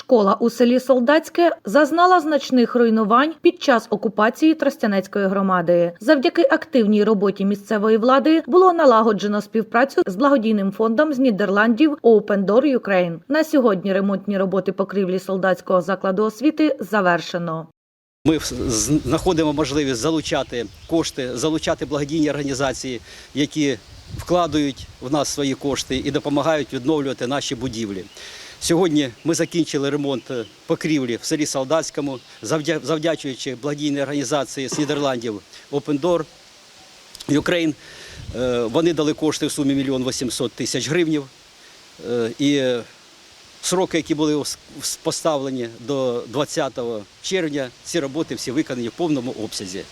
Школа у селі Солдатське зазнала значних руйнувань під час окупації Тростянецької громади. Завдяки активній роботі місцевої влади було налагоджено співпрацю з благодійним фондом з Нідерландів Open Door Ukraine. На сьогодні ремонтні роботи покрівлі солдатського закладу освіти завершено. Ми знаходимо можливість залучати кошти, залучати благодійні організації, які вкладають в нас свої кошти і допомагають відновлювати наші будівлі. Сьогодні ми закінчили ремонт е, покрівлі в селі Солдатському, завдя- завдячуючи благодійній організації з Нідерландів Open Door Ukraine. Е, Вони дали кошти в сумі 1 800 тисяч гривнів. Е, І Сроки, які були ос- ос- поставлені до 20 червня, ці роботи всі виконані в повному обсязі.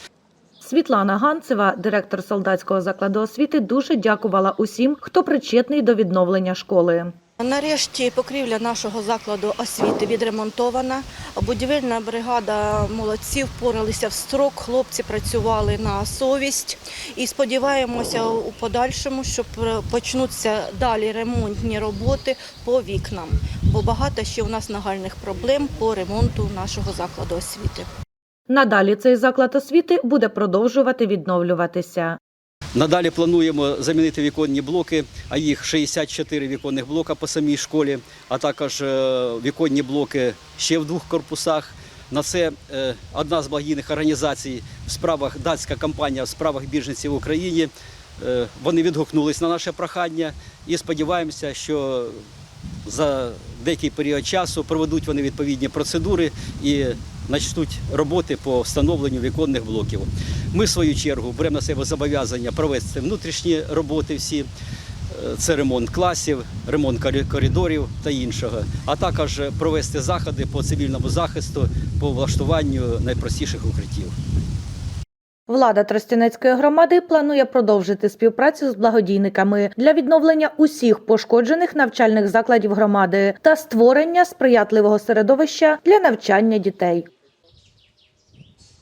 Світлана Ганцева, директор солдатського закладу освіти, дуже дякувала усім, хто причетний до відновлення школи. Нарешті покрівля нашого закладу освіти відремонтована. Будівельна бригада молодців впоралися в строк. Хлопці працювали на совість і сподіваємося у подальшому, що почнуться далі ремонтні роботи по вікнам, бо багато ще у нас нагальних проблем по ремонту нашого закладу освіти. Надалі цей заклад освіти буде продовжувати відновлюватися. Надалі плануємо замінити віконні блоки, а їх 64 віконних блока по самій школі, а також е, віконні блоки ще в двох корпусах. На це е, одна з благодійних організацій в справах датська компанія в справах біженців в Україні. Е, Вони відгукнулись на наше прохання і сподіваємося, що за деякий період часу проведуть вони відповідні процедури і почнуть роботи по встановленню віконних блоків. Ми, в свою чергу, беремо на себе зобов'язання провести внутрішні роботи всі. Е, Це ремонт класів, ремонт коридорів та іншого, а також провести заходи по цивільному захисту, по влаштуванню найпростіших укриттів. Влада Тростянецької громади планує продовжити співпрацю з благодійниками для відновлення усіх пошкоджених навчальних закладів громади та створення сприятливого середовища для навчання дітей.